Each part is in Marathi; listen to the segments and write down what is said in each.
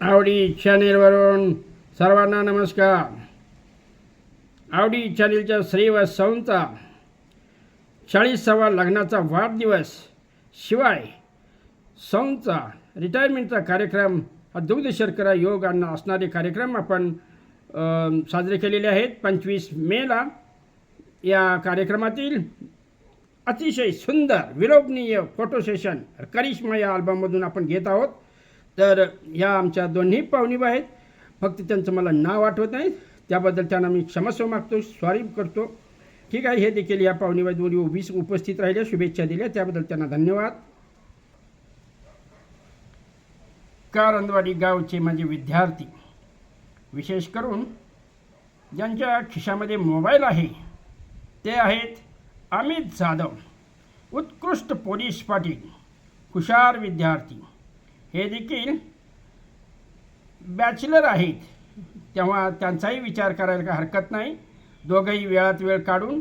आवडी चॅनेलवरून सर्वांना नमस्कार. आवडी चॅनेलच्या श्री व सौंचा चाळीसावा लग्नाचा वाढदिवस शिवाय सौंचा रिटायरमेंटचा कार्यक्रम हा दुग्ध शर्करा योग असणारे कार्यक्रम आपण साजरे केलेले आहेत. पंचवीस मेला या कार्यक्रमातील अतिशय सुंदर विलोभनीय फोटो सेशन करिश्मा या अल्बममधून आपण घेत आहोत. तर ह्या आमच्या दोन्ही पाहुणीबा आहेत फक्त त्यांचं मला नाव आठवत नाही. त्याबद्दल त्यांना मी क्षमस्व मागतो सॉरी करतो. ठीक आहे हे देखील या पाहुणीबाई दोन्ही उभीच उपस्थित राहिल्या शुभेच्छा दिल्या. त्याबद्दल त्यांना धन्यवाद. कारंदवाडी गावचे माझे विद्यार्थी विशेष करून ज्यांच्या खिशामध्ये मोबाईल आहे ते आहेत अमित जाधव उत्कृष्ट पोलीस पाटील हुशार विद्यार्थी. हे देखील बॅचलर आहेत. तेव्हा त्यांचाही विचार करायला काही हरकत नाही. दोघंही वेळात वेळ काढून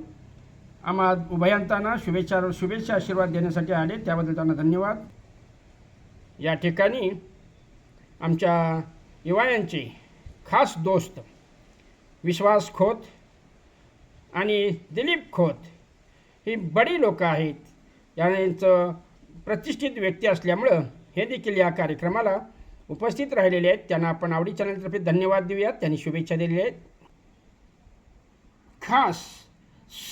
आम्हा उभयांताना शुभेच्छा शुभेच्छा आशीर्वाद देण्यासाठी आले. त्याबद्दल त्यांना धन्यवाद. या ठिकाणी आमच्या युवायांचे खास दोस्त विश्वास खोत आणि दिलीप खोत ही बडी लोकं आहेत. यांचं प्रतिष्ठित व्यक्ती असल्यामुळं हे देखील या कार्यक्रमाला उपस्थित राहिलेले आहेत. त्यांना आपण आवडी चॅनलतर्फे धन्यवाद देऊयात. त्यांनी शुभेच्छा दिलेल्या आहेत. खास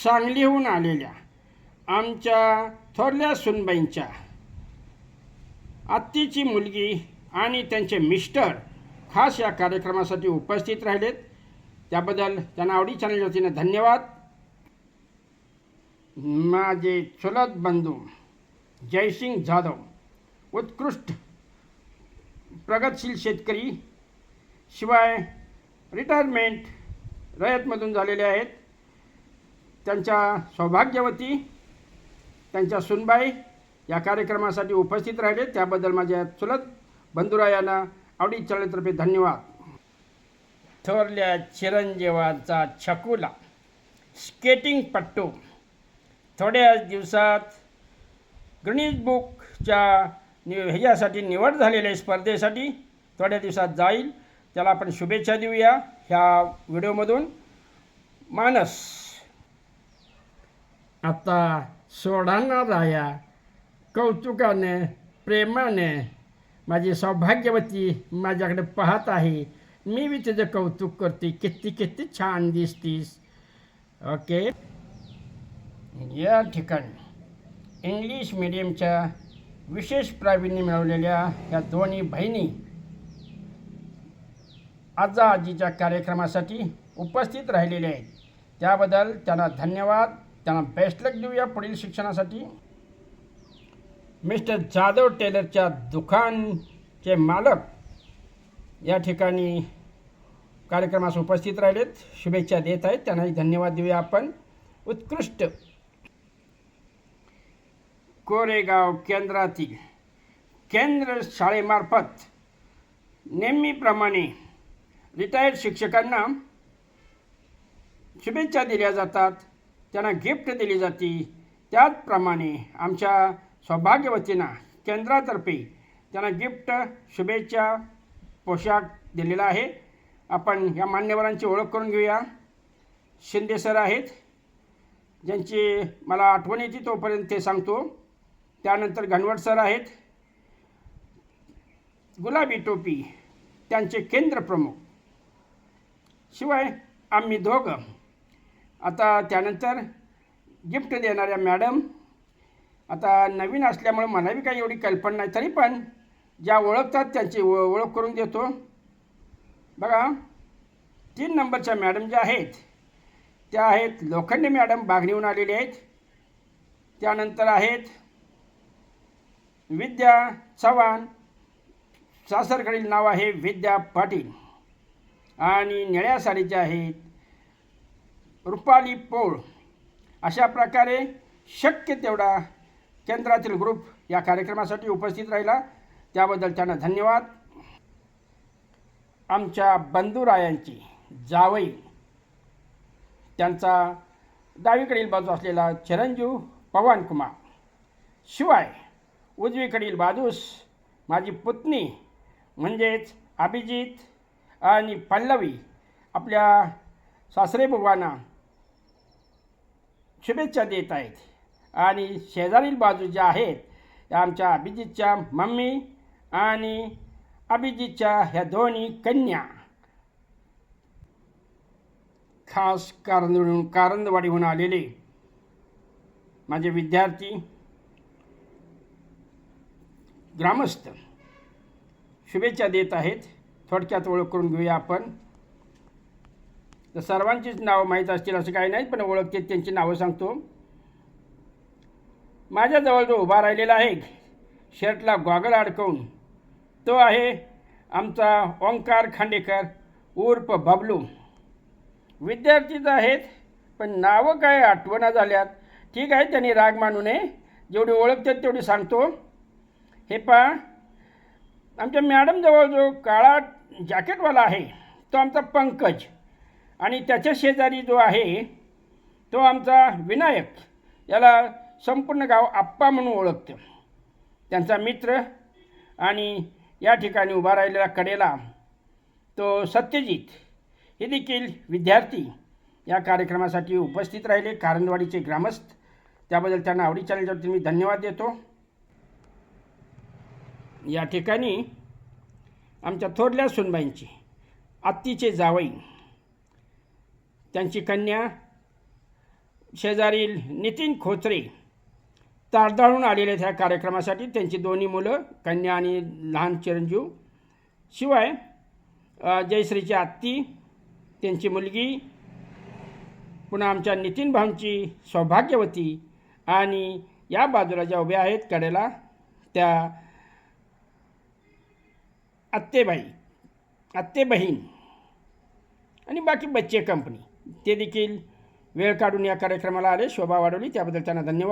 सांगलीहून आलेल्या आमच्या थोरल्या सुनबाईंच्या आत्तीची मुलगी आणि त्यांचे मिस्टर खास या कार्यक्रमासाठी उपस्थित राहिलेत. त्याबद्दल त्यांना आवडी चॅनलच्या वतीनं धन्यवाद. माझे चुलत बंधू जयसिंग जाधव उत्कृष्ट प्रगतशील शेतकरी शिवाय रिटायरमेंट रयतमधून झालेले आहेत. त्यांच्या सौभाग्यवती त्यांच्या सुनबाई या कार्यक्रमासाठी उपस्थित राहिले. त्याबद्दल माझ्या चुलत बंधुरायांना आवडी चॅनलतर्फे धन्यवाद. थोरल्या चिरंजीवाचा छकुला स्केटिंग पट्टू. थोड्याच दिवसात गणित बुकच्या नि ह्याच्यासाठी निवड झालेल्या स्पर्धेसाठी थोड्या दिवसात जाईल. त्याला आपण शुभेच्छा देऊया ह्या व्हिडिओमधून. मानस. आता सोडणार राया कौतुकाने प्रेमाने माझी सौभाग्यवती माझ्याकडे पाहत आहे. मी बी तुझं कौतुक करते. किती किती छान दिसतीस. ओके. या ठिकाणी. इंग्लिश मिडियमच्या विशेष प्रावीण्य मिळवलेल्या ह्या दोन्ही बहिणी आजा आजीच्या कार्यक्रमासाठी उपस्थित राहिलेल्या आहेत. त्याबद्दल त्यांना धन्यवाद. त्यांना बेस्ट लक देऊया पुढील शिक्षणासाठी. मिस्टर जाधव टेलरच्या दुकानचे मालक या ठिकाणी कार्यक्रमास उपस्थित राहिलेत. शुभेच्छा देत आहेत. त्यांनाही धन्यवाद देऊया आपण. उत्कृष्ट कोरेगाव केंद्रातील केंद्र शाळेमार्फत नेहमीप्रमाणे रिटायर्ड शिक्षकांना शुभेच्छा दिल्या जातात. त्यांना गिफ्ट दिली जाते. त्याचप्रमाणे आमच्या सौभाग्यवतीना केंद्रातर्फे त्यांना गिफ्ट शुभेच्छा पोशाख दिलेला आहे. आपण या मान्यवरांची ओळख करून घेऊया. शिंदे सर आहेत. ज्यांची मला आठवण येते तोपर्यंत ते सांगतो. त्यानंतर घनवट सर आहेत. गुलाबी टोपी त्यांचे केंद्र प्रमुख. शिवाय आम्ही दोघं. आता त्यानंतर गिफ्ट देणाऱ्या मॅडम आता नवीन असल्यामुळं मला बी काही एवढी कल्पना नाही तरी पण ज्या ओळखतात त्यांची ओ ओळख करून देतो. बघा तीन नंबरच्या मॅडम ज्या आहेत त्या आहेत लोखंडे मॅडम बागणीहून आलेले आहेत. त्यानंतर आहेत विद्या चव्हाण. सासरकडील नाव आहे विद्या पाटील. आणि निळ्या साडीच्या आहेत रुपाली पोळ. अशा प्रकारे शक्य तेवढा केंद्रातील ग्रुप या कार्यक्रमासाठी उपस्थित राहिला. त्याबद्दल त्यांना धन्यवाद. आमच्या बंधुरायांची जावई. त्यांचा डावीकडील बाजू असलेला चिरंजीव पवनकुमार. शिवाय उजवीकडील बाजूस माझी पत्नी म्हणजेच अभिजित आणि पल्लवी आपल्या सासरे बुवांना शुभेच्छा देत आहेत. आणि शेजारील बाजू ज्या आहेत त्या आमच्या अभिजितच्या मम्मी आणि अभिजितच्या ह्या दोन्ही कन्या. खास कारंद कारंदवाडीहून आलेले माझे विद्यार्थी ग्रामस्थ शुभेच्छा देत आहेत. थोडक्यात ओळख करून घेऊया आपण. तर सर्वांचीच नावं माहीत असतील असं काही नाही पण ओळखते त्यांची नावं सांगतो. माझ्याजवळ जो उभा राहिलेला आहे शर्टला गॉगल अडकवून तो आहे आमचा ओंकार खांडेकर उर्फ बबलू. विद्यार्थीच आहेत पण नावं काय आठवणा झाल्यात. ठीक आहे त्यांनी राग मानू नये. जेवढी ओळखतात तेवढी सांगतो. हे पहा आमच्या मॅडमजवळ जो काळा जॅकेटवाला आहे तो आमचा पंकज. आणि त्याच्या शेजारी जो आहे तो आमचा विनायक. याला संपूर्ण गाव आप्पा म्हणून ओळखतं. त्यांचा मित्र आणि या ठिकाणी उभा राहिलेला कडेला तो सत्यजित. हे देखील विद्यार्थी या कार्यक्रमासाठी उपस्थित राहिले. कारंदवाडीचे ग्रामस्थ. त्याबद्दल त्यांना आवडी चॅनलच्यावरती मी धन्यवाद देतो. या ठिकाणी आमच्या थोरल्या सुनबाईंची आत्तीचे जावई त्यांची कन्या शेजारील नितीन खोचरे तारदाळून आलेले आहेत ह्या कार्यक्रमासाठी. त्यांची दोन्ही मुलं कन्या आणि लहान चिरंजीव. शिवाय जयश्रीची आत्ती त्यांची मुलगी पुन्हा आमच्या नितीन भाऊंची सौभाग्यवती आणि या बाजूला ज्या उभ्या आहेत कडेला त्या आत्तेबाई आत्ते बहीण आणि बाकी बच्चे कंपनी ते देखील वेळ काढून या कार्यक्रमाला आले. शोभा वाढवली. त्याबद्दल त्यांना धन्यवाद.